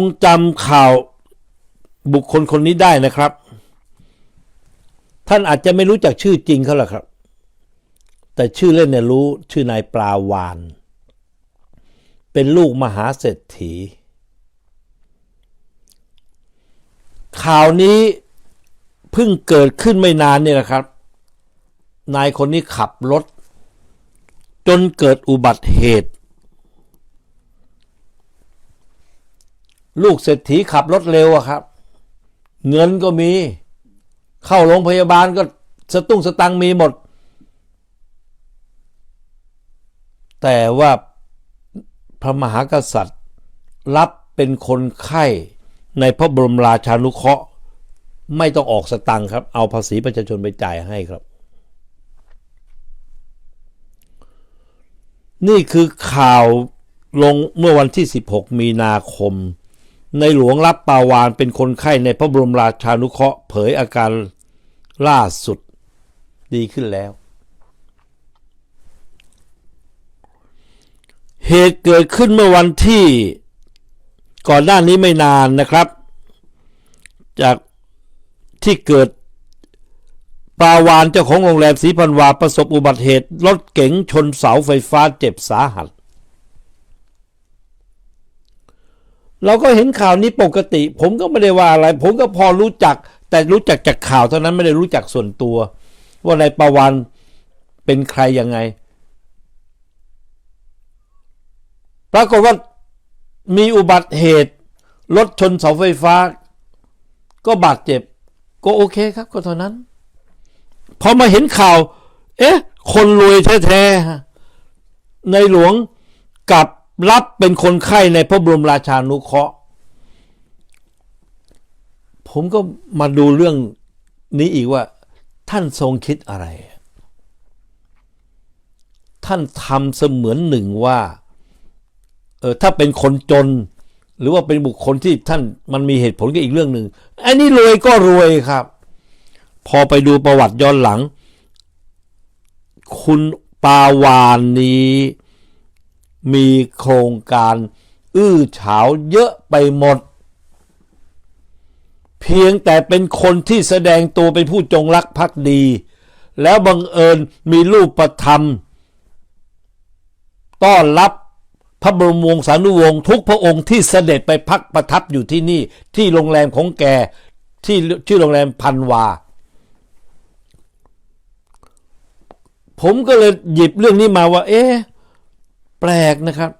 งจำข่าวบุคคลคนนี้ได้นะครับ ท่านอาจจะไม่รู้จักชื่อจริงเขาหรอกครับ แต่ชื่อเล่นเนี่ยรู้ชื่อนายปลาวาน เป็นลูกมหาเศรษฐี ข่าวนี้เพิ่งเกิดขึ้นไม่นานเนี่ยนะครับ นายคนนี้ขับรถ จนเกิดอุบัติเหตุ ลูกเศรษฐีขับรถเร็วอะครับ เงินก็มี เข้าโรงพยาบาลก็สตุ้งสตังมีหมด แต่ว่าพระมหากษัตริย์ รับเป็นคนไข้ในพระบรมราชานุเคราะห์ ไม่ต้องออกสตังค์ครับ เอาภาษีประชาชนไปจ่ายให้ครับ นี่คือข่าวลงเมื่อวันที่ 16 มีนาคม ในหลวงรับปาวานเป็นคนไข้ในพระบรมราชานุเคราะห์เผยอาการล่าสุดดีขึ้นแล้ว เหตุเกิดขึ้นเมื่อวันที่ก่อนหน้านี้ไม่นานนะครับ จากที่เกิดปาวานเจ้าของโรงแรมสีพันวาประสบอุบัติเหตุรถเก๋งชนเสาไฟฟ้าเจ็บสาหัส เราก็เห็นข่าวนี้ปกติ ผมก็ไม่ได้ว่าอะไร ผมก็พอรู้จัก แต่รู้จักจากข่าวเท่านั้นไม่ได้รู้จักส่วนตัว ว่านายประวันเป็นใครยังไง ปรากฏว่ามีอุบัติเหตุรถชนเสาไฟฟ้า ก็บาดเจ็บ ก็โอเคครับ ก็เท่านั้นพอมาเห็นข่าว เอ๊ะ คนรวยแท้ๆในหลวงกับ รับเป็นคนไข้ในพระบรมราชานุเคราะห์ ผมก็มาดูเรื่องนี้อีกว่า ท่านทรงคิดอะไร ท่านทำเสมือนหนึ่งว่าเออถ้าเป็นคนจน หรือว่าเป็นบุคคลที่ท่านมันมีเหตุผลก็อีกเรื่องหนึ่งอันนี้รวยก็รวยครับ พอไปดูประวัติย้อนหลัง คุณปาวานนี้ มีโครงการอื้อเฉาเยอะไปหมด เพียงแต่เป็นคนที่แสดงตัวเป็นผู้จงรักภักดี แล้วบังเอิญมีรูปประธรรม ต้อนรับพระบรมวงศานุวงศ์ทุกพระองค์ที่เสด็จไปพักประทับอยู่ที่นี่ ที่โรงแรมของแกที่ชื่อโรงแรมพันวา ผมก็เลยหยิบเรื่องนี้มาว่า เอ๊ะ แปลกนะครับ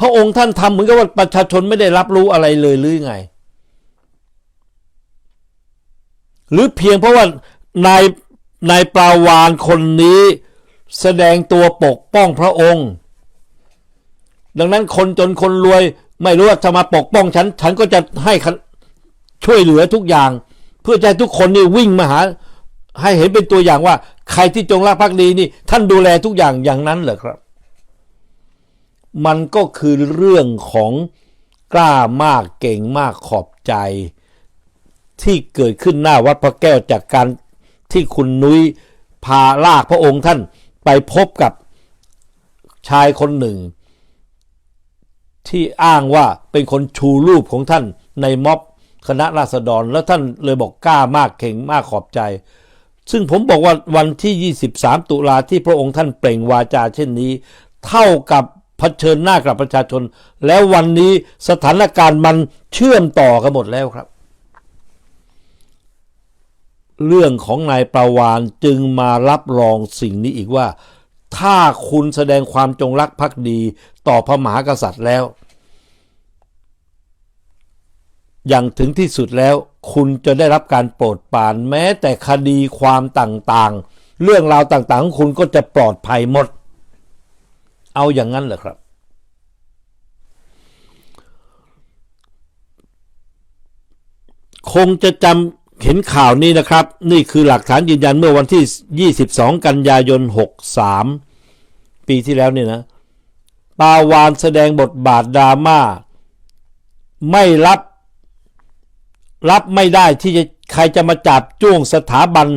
พระองค์ท่านทำเหมือนกับว่าประชาชนไม่ได้รับรู้อะไรเลยหรือไง หรือเพียงเพราะว่านายนายปลาวานคนนี้แสดงตัวปกป้องพระองค์ ดังนั้นคนจนคนรวยไม่รู้ว่าจะมาปกป้องฉัน ฉันก็จะให้ช่วยเหลือทุกอย่าง เพื่อให้ทุกคนนี่วิ่งมาหา ให้เห็นเป็นตัวอย่างว่า ใครที่จงรักภักดีนี่ ท่านดูแลทุกอย่างอย่างนั้นเหรอครับ มันก็คือเรื่องของกล้ามากเก่งมากขอบใจ ที่เกิดขึ้นหน้าวัดพระแก้วจากการที่คุณนุ้ยพาลากพระองค์ท่านไปพบกับชายคนหนึ่ง ที่อ้างว่าเป็นคนชูรูปของท่านในม็อบคณะราษฎรแล้วท่านเลยบอกกล้ามากเข่งมากขอบใจ ซึ่งผมบอกว่าวันที่ 23 ตุลาที่พระองค์ท่านเปล่งวาจาเช่นนี้ เท่ากับ เผชิญหน้ากับประชาชน แล้ววันนี้สถานการณ์มันเชื่อมต่อกันหมดแล้วครับ เรื่องของนายประวานจึงมารับรองสิ่งนี้อีกว่า ถ้าคุณแสดงความจงรักภักดีต่อพระมหากษัตริย์แล้ว อย่างถึงที่สุดแล้วคุณจะได้รับการโปรดปรานแม้แต่คดีความต่างๆ เรื่องราวต่างๆของคุณก็จะปลอดภัยหมด เอาอย่างนั้นเหรอครับ คงจะจำเห็นข่าวนี้นะครับ นี่คือหลักฐานยืนยันเมื่อวันที่ 22 กันยายน 63 ปีที่แล้วเนี่ยนะปาวานแสดงบทบาทดราม่า ไม่รับ รับไม่ได้ที่จะใครจะมาจับจ้วงสถาบัน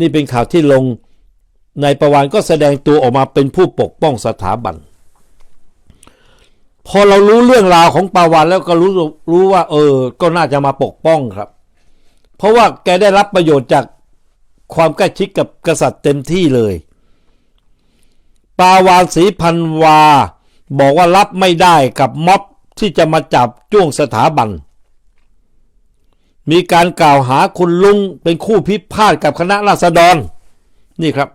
นี่เป็นข่าวที่ลง ในประวันก็แสดงตัวออกมาเป็นผู้ปกป้องสถาบัน พอเรารู้เรื่องราวของปาวานแล้วก็รู้รู้ว่า เออ ก็น่าจะมาปกป้องครับ เพราะว่าแกได้รับประโยชน์จากความใกล้ชิดกับกษัตริย์เต็มที่เลยปาวานศรีพันวา บอกว่ารับไม่ได้กับม็อบที่จะมาจับจ้วงสถาบัน มีการกล่าวหาคุณลุงเป็นคู่พิพาทกับคณะราษฎร นี่ครับ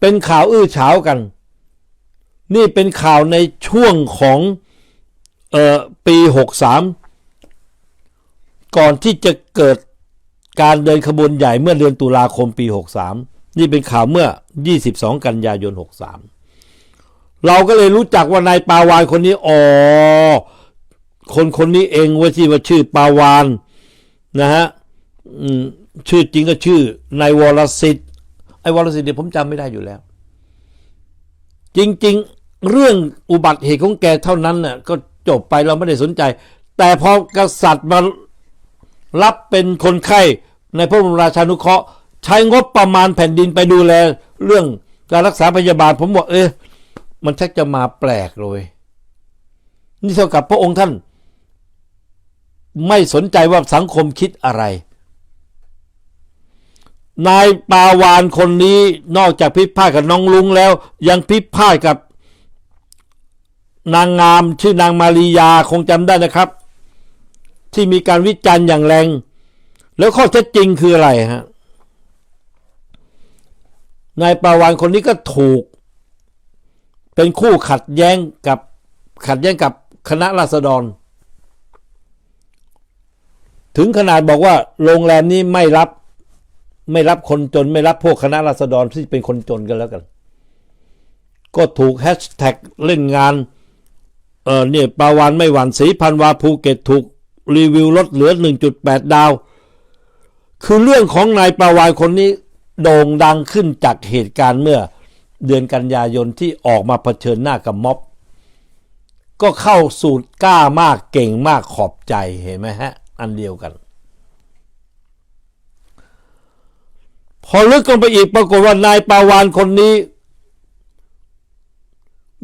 เป็นข่าวอื้อฉาวกัน นี่เป็นข่าวในช่วงของเอ่อปี63ก่อนที่จะเกิดการเดินขบวนใหญ่เมื่อเดือนตุลาคมปี 63 นี่เป็นข่าวเมื่อ 22 กันยายน 63 เราก็เลยรู้จักว่านายปาวานคนนี้อ๋อคนคนนี้เองว่าที่ว่าชื่อปาวานนะฮะชื่อจริงก็ชื่อนายวรสิทธิ์ ไอ้วรสิทธิ์เนี่ยผมจำไม่ได้อยู่แล้ว จริง ๆ เรื่องอุบัติเหตุของแกเท่านั้นน่ะก็จบไปเราไม่ได้สนใจ แต่พอกษัตริย์มารับเป็นคนไข้ในพระบรมราชานุเคราะห์ ใช้งบประมาณแผ่นดินไปดูแล เรื่องการรักษาพยาบาล ผมบอกเอ๊ะมันชักจะมาแปลกเลยนี่เท่ากับพระองค์ท่าน ไม่สนใจว่าสังคมคิดอะไร นายปาวานคนนี้นอกจากพิพาทกับน้องลุงแล้ว ยังพิพาทกับ นางงามชื่อนางมาริยาคงจำได้นะครับ ที่มีการวิจารณ์อย่างแรง แล้วข้อเท็จจริงคืออะไรฮะนายปาวานคนนี้ก็ถูก เป็นคู่ขัดแย้งกับขัดแย้งกับคณะราษฎร ถึงขนาดบอกว่าโรงแรมนี้ไม่รับ ไม่รับคนจนไม่รับพวกคณะราษฎรที่เป็นคนจนกันแล้วกัน ก็ถูกแฮชแท็กเล่นงาน เออเนี่ยปาวานไม่หวั่นสีพันวาภูเก็ตถูกรีวิวลดเหลือ 1.8 ดาว คือเรื่องของนายปาวานคนนี้โด่งดังขึ้นจากเหตุการณ์เมื่อเดือนกันยายนที่ออกมาเผชิญหน้ากับม็อบ ก็เข้าสูตรกล้ามากเก่งมากขอบใจเห็นไหมฮะ อันเดียวกัน พอลึกลงไปอีกปรากฏว่านายปาวานคนนี้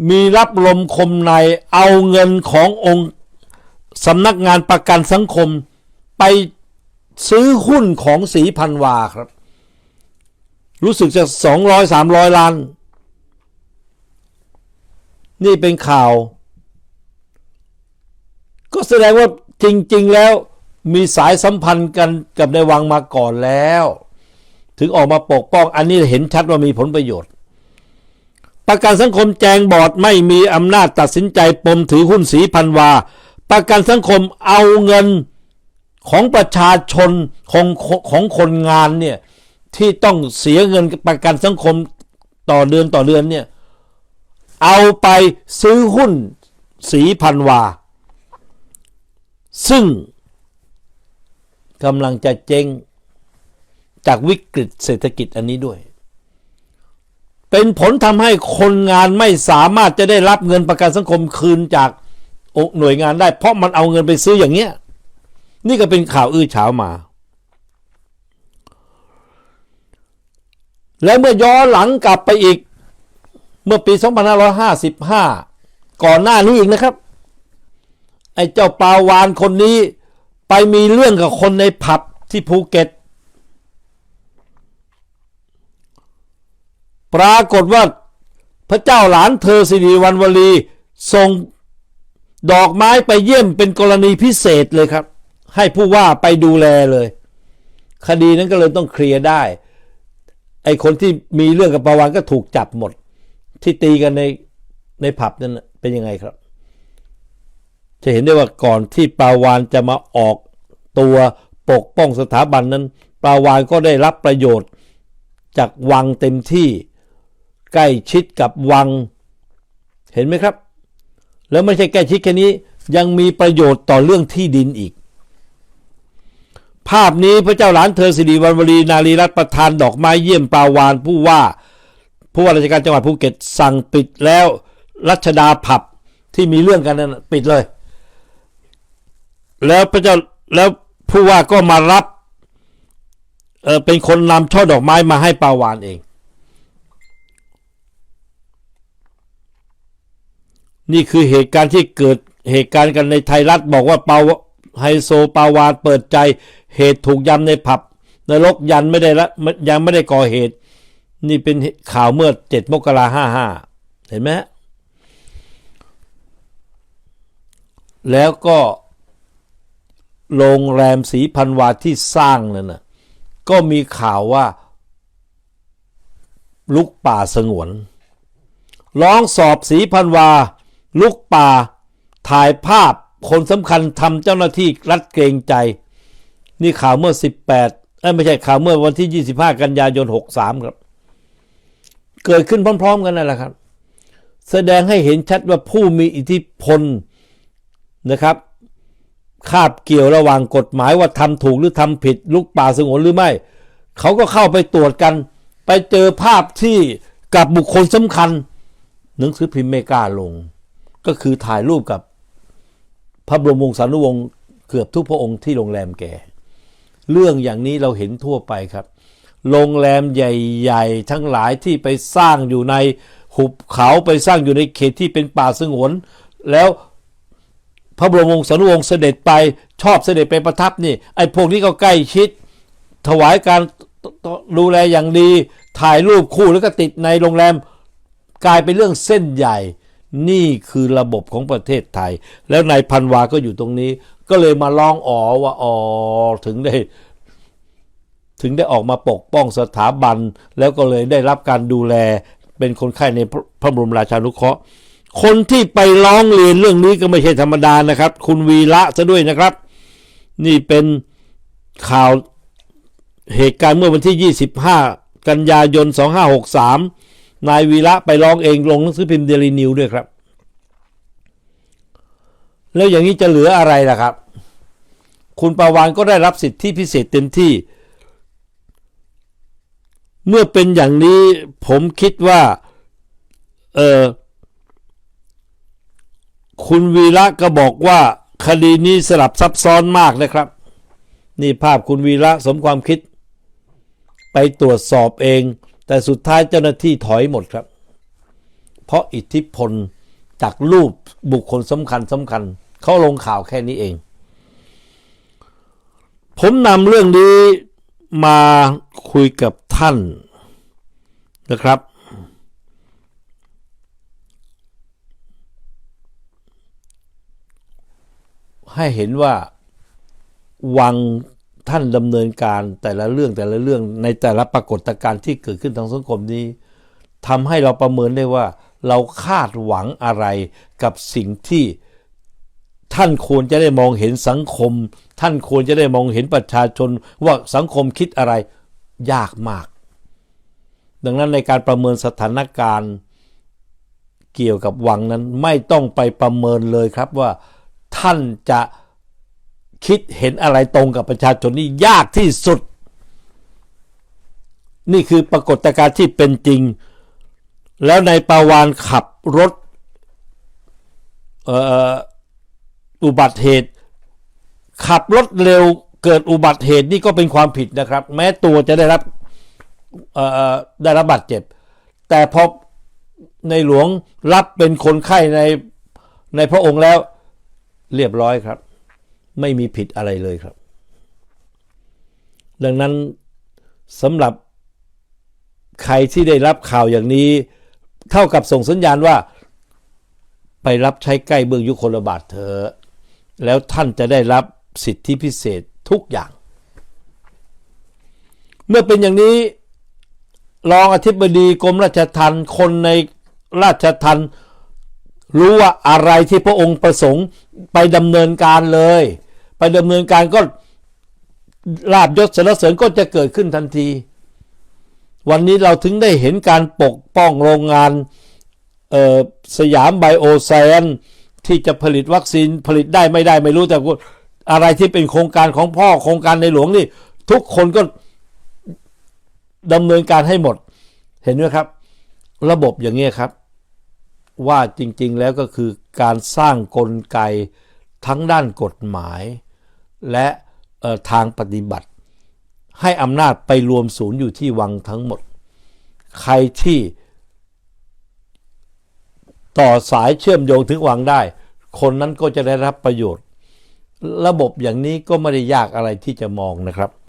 มีรับลมคมในเอาเงินขององค์สำนักงานประกันสังคมไปซื้อหุ้นของสีพันวาครับ รู้สึกจะสองร้อยสามร้อยล้าน นี่เป็นข่าว ก็แสดงว่าจริง ๆ แล้วมีสายสัมพันธ์กันกับในวังมาก่อนแล้ว ถึงออกมาปกป้อง อันนี้เห็นชัดว่ามีผลประโยชน์ ประกันสังคมแจงบอร์ดไม่มีอำนาจตัดสินใจปมถือหุ้นสีพันวา ประกันสังคมเอาเงินของประชาชนของของคนงานเนี่ยที่ต้องเสียเงินประกันสังคมต่อเดือนต่อเดือนเนี่ยเอาไปซื้อหุ้นสีพันวา ซึ่งกำลังจะเจ๊ง จากวิกฤตเศรษฐกิจอันนี้ด้วย เป็นผลทำให้คนงานไม่สามารถจะได้รับเงินประกันสังคมคืนจากหน่วยงานได้ เพราะมันเอาเงินไปซื้ออย่างเงี้ย นี่ก็เป็นข่าวอื้อฉาวมา และเมื่อย้อนหลังกลับไปอีก เมื่อปี 2555 ก่อนหน้านี้อีกนะครับ ไอ้เจ้าปาวานคนนี้ไปมีเรื่องกับคนในผับที่ภูเก็ต ปรากฏว่าพระเจ้าหลานเธอสิริวัณวลีส่งดอกไม้ไปเยี่ยมเป็นกรณีพิเศษเลยครับ ให้ผู้ว่าไปดูแลเลย คดีนั้นก็เลยต้องเคลียร์ได้ ไอคนที่มีเรื่องกับปาวานก็ถูกจับหมด ที่ตีกันในในผับนั้นเป็นยังไงครับ จะเห็นได้ว่าก่อนที่ปาวานจะมาออกตัวปกป้องสถาบันนั้น ปาวานก็ได้รับประโยชน์จากวังเต็มที่ ใกล้ชิดกับวัง เห็นไหมครับ แล้วไม่ใช่ใกล้ชิดแค่นี้ ยังมีประโยชน์ต่อเรื่องที่ดินอีก ภาพนี้พระเจ้าหลานเธอสิริวัณวรีนารีรัตประธานดอกไม้เยี่ยมปาวานผู้ว่าผู้ว่าราชการจังหวัดภูเก็ตสั่งปิดแล้วรัชดาผับที่มีเรื่องกันนั้นปิดเลย แล้วพระเจ้าแล้วผู้ว่าก็มารับเออเป็นคนนำช่อดอกไม้มาให้ปาวานเอง นี่คือเหตุการณ์ที่เกิดเหตุการณ์กันในไทยรัฐบอกว่าเปาไฮโซปาวานเปิดใจ เหตุถูกยำในผับนรกยันไม่ได้ละยังไม่ได้ก่อเหตุ นี่เป็นข่าวเมื่อเจ็ดมกราห้าห้าเห็นไหมแล้วก็โรงแรมสีพันวาที่สร้างนั่นนะก็มีข่าวว่า ลุกป่าสงวน ร้องสอบสีพันวา ลุกป่า ถ่ายภาพคนสำคัญทำเจ้าหน้าที่รัดเกรงใจ นี่ข่าวเมื่อ 18เอ้ไม่ใช่ข่าวเมื่อวันที่ 25 กันยายน 63 ครับ เกิดขึ้นพร้อม ๆ กันนั่นแหละครับ แสดงให้เห็นชัดว่าผู้มีอิทธิพลนะครับคาบเกี่ยวระหว่างกฎหมายว่าทำถูกหรือทำผิดลุกป่าสงวนหรือไม่ เขาก็เข้าไปตรวจกัน ไปเจอภาพที่กับบุคคลสำคัญ หนังสือพิมพ์ไม่กล้าลง ก็คือถ่ายรูปกับพระบรมวงศานุวงศ์เกือบทุกพระองค์ที่โรงแรมแก เรื่องอย่างนี้เราเห็นทั่วไปครับ โรงแรมใหญ่ๆ ทั้งหลายที่ไปสร้างอยู่ในหุบเขาไปสร้างอยู่ในเขตที่เป็นป่าสงวน แล้วพระบรมวงศานุวงศ์เสด็จไปชอบเสด็จไปประทับนี่ไอ้พวกนี้ก็ใกล้ชิด ถวายการดูแลอย่างดี ถ่ายรูปคู่แล้วก็ติดในโรงแรมกลายเป็นเรื่องเส้นใหญ่ นี่คือระบบของประเทศไทย แล้วนายพันวาก็อยู่ตรงนี้ ก็เลยมาร้องอ๋อว่าอ๋อถึงได้ ถึงได้ออกมาปกป้องสถาบัน แล้วก็เลยได้รับการดูแลเป็นคนไข้ในพระบรมราชานุเคราะห์ คนที่ไปร้องเรียนเรื่องนี้ก็ไม่ใช่ธรรมดานะครับ คุณวีระซะด้วยนะครับ นี่เป็นข่าวเหตุการณ์เมื่อวันที่ 25 กันยายน 2563 นายวีระไปร้องเองลงหนังสือพิมพ์เดลีนิวด้วยครับ แล้วอย่างนี้จะเหลืออะไรล่ะครับ คุณประวานก็ได้รับสิทธิพิเศษเต็มที่ เมื่อเป็นอย่างนี้ผมคิดว่า เออคุณวีระก็บอกว่าคดีนี้สลับซับซ้อนมากนะครับ นี่ภาพคุณวีระสมความคิด ไปตรวจสอบเอง แต่สุดท้ายเจ้าหน้าที่ถอยหมดครับ เพราะอิทธิพลจากรูปบุคคลสำคัญสำคัญ เขาลงข่าวแค่นี้เอง ผมนำเรื่องนี้มาคุยกับท่านนะครับ ให้เห็นว่าวัง ท่านดำเนินการแต่ละเรื่องแต่ละเรื่องในแต่ละปรากฏการณ์ที่เกิดขึ้นทางสังคมนี้ทำให้เราประเมินได้ว่า เราคาดหวังอะไรกับสิ่งที่ท่านควรจะได้มองเห็นสังคม ท่านควรจะได้มองเห็นประชาชนว่าสังคมคิดอะไรยากมาก ดังนั้นในการประเมินสถานการณ์เกี่ยวกับวังนั้นไม่ต้องไปประเมินเลยครับว่าท่านจะ คิดเห็นอะไรตรงกับประชาชนนี่ยากที่สุด นี่คือปรากฏการณ์ที่เป็นจริง แล้วในปาวานขับรถอุบัติเหตุ ขับรถเร็วเกิดอุบัติเหตุนี่ก็เป็นความผิดนะครับ แม้ตัวจะได้รับได้รับบาดเจ็บ แต่พอในหลวงรับเป็นคนไข้ในในพระองค์แล้วเรียบร้อยครับ ไม่มีผิดอะไรเลยครับ ดังนั้นสำหรับใครที่ได้รับข่าวอย่างนี้ เท่ากับส่งสัญญาณว่า ไปรับใช้ใกล้เบื้องยุคลบาทเถอะแล้วท่านจะได้รับสิทธิพิเศษทุกอย่าง เมื่อเป็นอย่างนี้รองอธิบดีกรมราชทัณฑ์คนในราชทัณฑ์รู้ว่าอะไรที่พระองค์ประสงค์ไปดำเนินการเลย ไปดำเนินการก็ลาบยศสรรเสริญก็จะเกิดขึ้นทันที วันนี้เราถึงได้เห็นการปกป้องโรงงานสยามไบโอไซแอนที่จะผลิตวัคซีนผลิตได้ไม่ได้ไม่รู้แต่อะไรที่เป็นโครงการของพ่อโครงการในหลวงนี่ ทุกคนก็ดำเนินการให้หมด เห็นไหมครับ ระบบอย่างนี้ครับ ว่าจริงๆแล้วก็คือการสร้างกลไกทั้งด้านกฎหมาย และทางปฏิบัติ ให้อำนาจไปรวมศูนย์อยู่ที่วังทั้งหมด ใครที่ต่อสายเชื่อมโยงถึงวังได้ คนนั้นก็จะได้รับประโยชน์ ระบบอย่างนี้ก็ไม่ได้ยากอะไรที่จะมองนะครับ